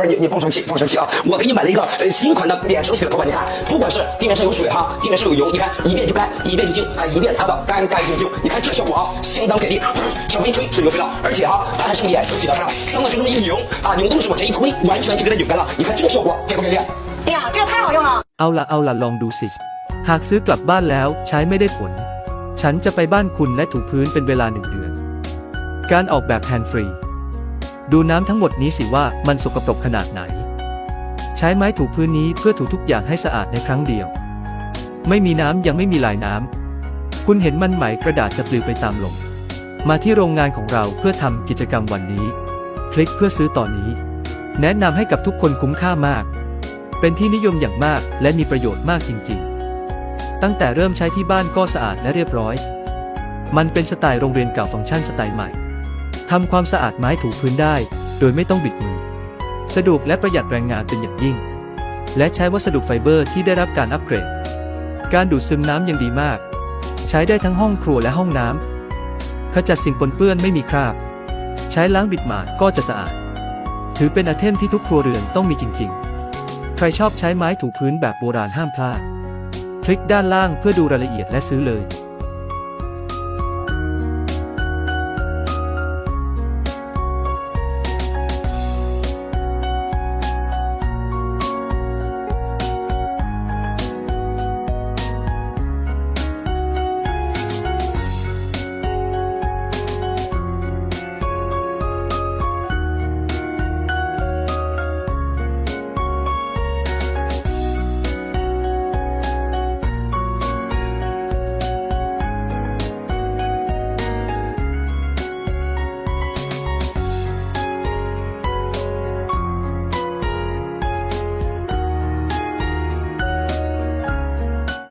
儿你你甭生气，甭生气啊！我给你买了一个呃新款的免手洗的头发，你看，不管是地面上有水哈，地面上有油，你看一遍就干，一遍就净，啊，一遍擦的干干净净。你看这效果啊，相当给力，稍微一吹水就飞了，而且哈，它还是免手洗的，看上面就这么一拧啊，拧动是往前一推，完全就给它拧干了。你看这个效果给不给力？哎呀，这个太好用了！ เอาละเอาละลองดูสิ หากซื้อกลับบ้านแล้วใช้ไม่ได้ผล ฉันจะไปบ้านคุณและถูพื้นเป็นเวลาหนึ่งเดือน การออกแบบแฮนด์ฟรี ดูน้ำทั้งหมดนี้สิว่ามันสกปรกขนาดไหน ใช้ไม้ถูพื้นนี้เพื่อถูทุกอย่างให้สะอาดในครั้งเดียว ไม่มีน้ำยังไม่มีลายน้ำคุณเห็นมันไหมกระดาษจะปลิวไปตามลมมาที่โรงงานของเราเพื่อทำกิจกรรมวันนี้ คลิกเพื่อซื้อตอนนี้ แนะนำให้กับทุกคนคุ้มค่ามาก เป็นที่นิยมอย่างมากและมีประโยชน์มากจริง ๆ ตั้งแต่เริ่มใช้ที่บ้านก็สะอาดและเรียบร้อย มันเป็นสไตล์โรงเรียนเก่าฟังก์ชันสไตล์ใหม่ ทำความสะอาดไม้ถูพื้นได้ โดยไม่ต้องบิดมือ สะดวกและประหยัดแรงงานเป็นอย่างยิ่ง และใช้วัสดุไฟเบอร์ที่ได้รับการอัปเกรด การดูดซึมน้ำยังดีมาก ใช้ได้ทั้งห้องครัวและห้องน้ำขจัดสิ่งปนเปื้อนไม่มีคราบ ใช้ล้างบิดหมาดก็จะสะอาด ถือเป็นไอเทมที่ทุกครัวเรือนต้องมีจริง ๆ ใครชอบใช้ไม้ถูพื้นแบบโบราณห้ามพลาด คลิกด้านล่างเพื่อดูรายละเอียดและซื้อเลย